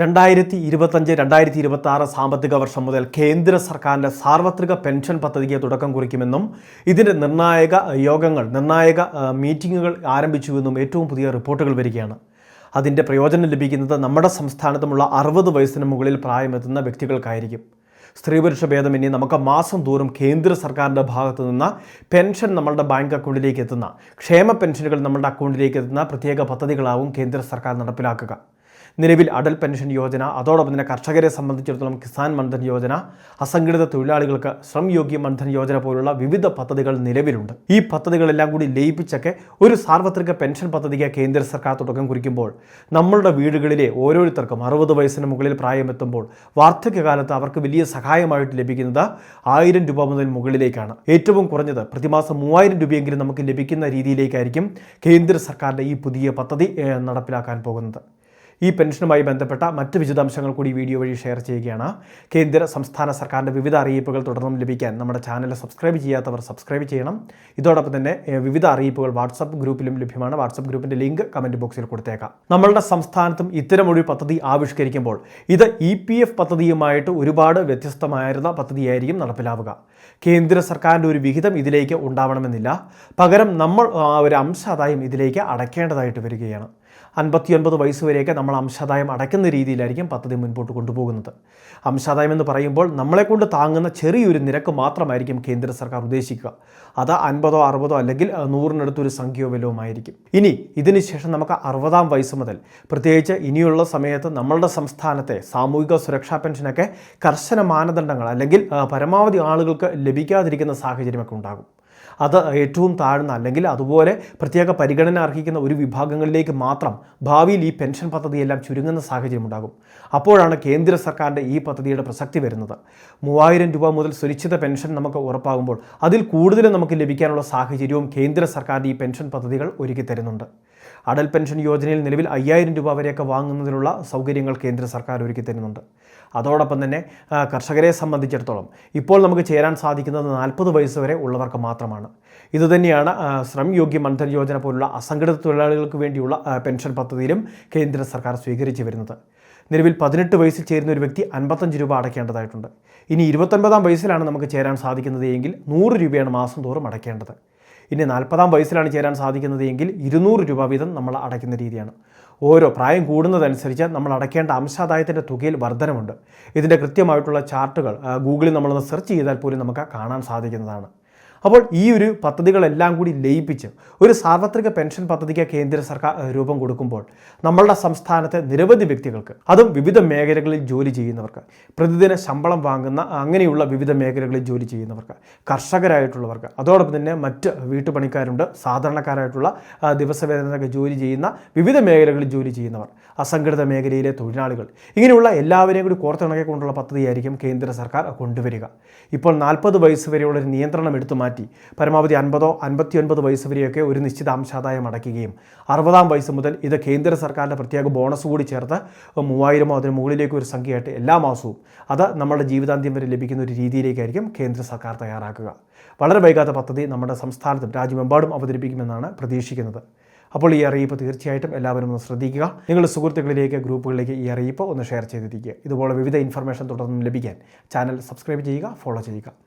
രണ്ടായിരത്തി ഇരുപത്തഞ്ച് രണ്ടായിരത്തി ഇരുപത്തി ആറ് സാമ്പത്തിക വർഷം മുതൽ കേന്ദ്ര സർക്കാരിന്റെ സാർവത്രിക പെൻഷൻ പദ്ധതിക്ക് തുടക്കം കുറിക്കുമെന്നും ഇതിന്റെ നിർണായക യോഗങ്ങൾ നിർണായക മീറ്റിങ്ങുകൾ ആരംഭിച്ചുവെന്നും ഏറ്റവും പുതിയ റിപ്പോർട്ടുകൾ വരികയാണ്. അതിന്റെ പ്രയോജനം ലഭിക്കുന്നത് നമ്മുടെ സംസ്ഥാനത്തുമുള്ള അറുപത് വയസ്സിന് മുകളിൽ പ്രായമെത്തുന്ന വ്യക്തികൾക്കായിരിക്കും. സ്ത്രീപുരുഷ ഭേദമന്യേ നമുക്ക് മാസം തോറും കേന്ദ്ര സർക്കാരിന്റെ ഭാഗത്തു നിന്ന് പെൻഷൻ നമ്മളുടെ ബാങ്ക് അക്കൗണ്ടിലേക്ക് എത്തുന്ന ക്ഷേമ പെൻഷനുകൾ നമ്മുടെ അക്കൗണ്ടിലേക്ക് എത്തുന്ന പ്രത്യേക പദ്ധതികളാവും കേന്ദ്ര സർക്കാർ നടപ്പിലാക്കുക. നിലവിൽ അടൽ പെൻഷൻ യോജന അതോടൊപ്പം തന്നെ കർഷകരെ സംബന്ധിച്ചിടത്തോളം കിസാൻ മൺധൻ യോജന അസംഘടിത തൊഴിലാളികൾക്ക് ശ്രം യോഗ്യ മൺധൻ യോജന പോലുള്ള വിവിധ പദ്ധതികൾ നിലവിലുണ്ട്. ഈ പദ്ധതികളെല്ലാം കൂടി ലയിപ്പിച്ചൊക്കെ ഒരു സാർവത്രിക പെൻഷൻ പദ്ധതിക്ക് കേന്ദ്ര സർക്കാർ തുടക്കം കുറിക്കുമ്പോൾ നമ്മളുടെ വീടുകളിലെ ഓരോരുത്തർക്കും അറുപത് വയസ്സിന് മുകളിൽ പ്രായമെത്തുമ്പോൾ വാർദ്ധക്യകാലത്ത് അവർക്ക് വലിയ സഹായമായിട്ട് ലഭിക്കുന്നത് ആയിരം രൂപ മുതൽ മുകളിലേക്കാണ്. ഏറ്റവും കുറഞ്ഞത് പ്രതിമാസം മൂവായിരം രൂപയെങ്കിലും നമുക്ക് ലഭിക്കുന്ന രീതിയിലേക്കായിരിക്കും കേന്ദ്ര സർക്കാരിന്റെ ഈ പുതിയ പദ്ധതി നടപ്പിലാക്കാൻ പോകുന്നത്. ഈ പെൻഷനുമായി ബന്ധപ്പെട്ട മറ്റ് വിശദാംശങ്ങൾ കൂടി വീഡിയോ വഴി ഷെയർ ചെയ്യുകയാണ്. കേന്ദ്ര സംസ്ഥാന സർക്കാരിന്റെ വിവിധ അറിയിപ്പുകൾ തുടർന്നും ലഭിക്കാൻ നമ്മുടെ ചാനൽ സബ്സ്ക്രൈബ് ചെയ്യാത്തവർ സബ്സ്ക്രൈബ് ചെയ്യണം. ഇതോടൊപ്പം തന്നെ വിവിധ അറിയിപ്പുകൾ വാട്സപ്പ് ഗ്രൂപ്പിലും ലഭ്യമാണ്. വാട്സപ്പ് ഗ്രൂപ്പിന്റെ ലിങ്ക് കമന്റ് ബോക്സിൽ കൊടുത്തേക്കാം. നമ്മളുടെ സംസ്ഥാനത്തും ഇത്തരമൊരു പദ്ധതി ആവിഷ്കരിക്കുമ്പോൾ ഇത് ഇ പി എഫ് പദ്ധതിയുമായിട്ട് ഒരുപാട് വ്യത്യസ്തമായിരുന്ന പദ്ധതിയായിരിക്കും നടപ്പിലാവുക. കേന്ദ്ര സർക്കാരിന്റെ ഒരു വിഹിതം ഇതിലേക്ക് ഉണ്ടാവണമെന്നില്ല. പകരം നമ്മൾ ഒരു ഒരു അംശാദായം ഇതിലേക്ക് അടയ്ക്കേണ്ടതായിട്ട് വരികയാണ്. അൻപത്തിയൊൻപത് വയസ്സ് വരെയൊക്കെ നമ്മൾ അംശാദായം അടയ്ക്കുന്ന രീതിയിലായിരിക്കും പദ്ധതി മുൻപോട്ട് കൊണ്ടുപോകുന്നത്. അംശാദായം എന്ന് പറയുമ്പോൾ നമ്മളെക്കൊണ്ട് താങ്ങുന്ന ചെറിയൊരു നിരക്ക് മാത്രമായിരിക്കും കേന്ദ്ര സർക്കാർ ഉദ്ദേശിക്കുക. അത് അൻപതോ അറുപതോ അല്ലെങ്കിൽ നൂറിനടുത്തൊരു സംഖ്യയോ വല്ലതുമായിരിക്കും ഇനി ഇതിനുശേഷം നമുക്ക് അറുപതാം വയസ്സ് മുതൽ പ്രത്യേകിച്ച് ഇനിയുള്ള സമയത്ത് നമ്മളുടെ സംസ്ഥാനത്തെ സാമൂഹിക സുരക്ഷാ പെൻഷനൊക്കെ കർശന മാനദണ്ഡങ്ങൾ അല്ലെങ്കിൽ പരമാവധി ആളുകൾക്ക് ലഭിക്കാതിരിക്കുന്ന സാഹചര്യമൊക്കെ ഉണ്ടാകും. അത് ഏറ്റവും താഴ്ന്ന അല്ലെങ്കിൽ അതുപോലെ പ്രത്യേക പരിഗണന അർഹിക്കുന്ന ഒരു വിഭാഗങ്ങളിലേക്ക് മാത്രം ഭാവിയിൽ ഈ പെൻഷൻ പദ്ധതിയെല്ലാം ചുരുങ്ങുന്ന സാഹചര്യം ഉണ്ടാകും. അപ്പോഴാണ് കേന്ദ്ര സർക്കാരിന്റെ ഈ പദ്ധതിയുടെ പ്രസക്തി വരുന്നത്. മൂവായിരം രൂപ മുതൽ സുരക്ഷിത പെൻഷൻ നമുക്ക് ഉറപ്പാകുമ്പോൾ അതിൽ കൂടുതൽ നമുക്ക് ലഭിക്കാനുള്ള സാഹചര്യവും കേന്ദ്ര സർക്കാരിന്റെ ഈ പെൻഷൻ പദ്ധതികൾ ഒരുക്കി തരുന്നുണ്ട് അടൽ പെൻഷൻ യോജനയിൽ നിലവിൽ അയ്യായിരം രൂപ വരെയൊക്കെ വാങ്ങുന്നതിനുള്ള സൗകര്യങ്ങൾ കേന്ദ്ര സർക്കാർ ഒരുക്കി തരുന്നുണ്ട്. അതോടൊപ്പം തന്നെ കർഷകരെ സംബന്ധിച്ചിടത്തോളം ഇപ്പോൾ നമുക്ക് ചേരാൻ സാധിക്കുന്നത് നാൽപ്പത് വയസ്സ് വരെ ഉള്ളവർക്ക് മാത്രമാണ്. ഇതുതന്നെയാണ് ശ്രം യോഗ്യ മൻധൻ യോജന പോലുള്ള അസംഘടിത തൊഴിലാളികൾക്ക് വേണ്ടിയുള്ള പെൻഷൻ പദ്ധതിയിലും കേന്ദ്ര സർക്കാർ സ്വീകരിച്ചു വരുന്നത്. നിലവിൽ പതിനെട്ട് വയസ്സിൽ ചേരുന്ന ഒരു വ്യക്തി അൻപത്തഞ്ച് രൂപ അടയ്ക്കേണ്ടതായിട്ടുണ്ട്. ഇനി ഇരുപത്തൊൻപതാം വയസ്സിലാണ് നമുക്ക് ചേരാൻ സാധിക്കുന്നത് എങ്കിൽ നൂറ് രൂപയാണ് മാസം തോറും അടയ്ക്കേണ്ടത്. ഇനി നാൽപ്പതാം വയസ്സിലാണ് ചേരാൻ സാധിക്കുന്നത് എങ്കിൽ ഇരുന്നൂറ് രൂപ വീതം നമ്മൾ അടയ്ക്കുന്ന രീതിയാണ്. ഓരോ പ്രായം കൂടുന്നതനുസരിച്ച് നമ്മൾ അടയ്ക്കേണ്ട അംശാദായത്തിന്റെ തുകയിൽ വർധനമുണ്ട്. ഇതിന്റെ കൃത്യമായിട്ടുള്ള ചാർട്ടുകൾ ഗൂഗിളിൽ നമ്മളൊന്ന് സെർച്ച് ചെയ്താൽ പോലും നമുക്ക് കാണാൻ സാധിക്കുന്നതാണ്. അപ്പോൾ ഈ ഒരു പദ്ധതികളെല്ലാം കൂടി ലയിപ്പിച്ച് ഒരു സാർവത്രിക പെൻഷൻ പദ്ധതിക്ക് കേന്ദ്ര സർക്കാർ രൂപം കൊടുക്കുമ്പോൾ നമ്മളുടെ സംസ്ഥാനത്തെ നിരവധി വ്യക്തികൾക്ക് അതും വിവിധ മേഖലകളിൽ ജോലി ചെയ്യുന്നവർക്ക് പ്രതിദിന ശമ്പളം വാങ്ങുന്ന അങ്ങനെയുള്ള വിവിധ മേഖലകളിൽ ജോലി ചെയ്യുന്നവർക്ക് കർഷകരായിട്ടുള്ളവർക്ക് അതോടൊപ്പം തന്നെ മറ്റ് വീട്ടുപണിക്കാരുണ്ട് സാധാരണക്കാരായിട്ടുള്ള ദിവസവേതനൊക്കെ ജോലി ചെയ്യുന്ന വിവിധ മേഖലകളിൽ ജോലി ചെയ്യുന്നവർ അസംഘടിത മേഖലയിലെ തൊഴിലാളികൾ ഇങ്ങനെയുള്ള എല്ലാവരെയും കൂടി കോർത്തിണക്കിക്കൊണ്ടുള്ള പദ്ധതിയായിരിക്കും കേന്ദ്ര സർക്കാർ കൊണ്ടുവരിക. ഇപ്പോൾ നാൽപ്പത് വയസ്സ് വരെയുള്ള ഒരു നിയന്ത്രണം എടുത്തു മാറ്റി. പരമാവധി അൻപതോ അൻപത്തിയൊൻപത് വയസ്സ് വരെയൊക്കെ ഒരു നിശ്ചിത അംശാദായം അടയ്ക്കുകയും അറുപതാം വയസ്സ് മുതൽ ഇത് കേന്ദ്ര സർക്കാരിന്റെ പ്രത്യേക ബോണസ് കൂടി ചേർത്ത് മൂവായിരമോ അതിന് മുകളിലേക്ക് ഒരു സംഖ്യയായിട്ട് എല്ലാ മാസവും അത് നമ്മുടെ ജീവിതാന്ത്യം വരെ ലഭിക്കുന്ന ഒരു രീതിയിലേക്കായിരിക്കും കേന്ദ്ര സർക്കാർ തയ്യാറാക്കുക. വളരെ വൈകാത്ത പദ്ധതി നമ്മുടെ സംസ്ഥാനത്തും രാജ്യമെമ്പാടും അവതരിപ്പിക്കുമെന്നാണ് പ്രതീക്ഷിക്കുന്നത്. അപ്പോൾ ഈ അറിയിപ്പ് തീർച്ചയായിട്ടും എല്ലാവരും ഒന്ന് ശ്രദ്ധിക്കുക. നിങ്ങളുടെ സുഹൃത്തുക്കളിലേക്ക് ഗ്രൂപ്പുകളിലേക്ക് ഈ അറിയിപ്പ് ഒന്ന് ഷെയർ ചെയ്തിരിക്കുക ഇതുപോലെ വിവിധ ഇൻഫർമേഷൻ തുടർന്നും ലഭിക്കാൻ ചാനൽ സബ്സ്ക്രൈബ് ചെയ്യുക ഫോളോ ചെയ്യുക.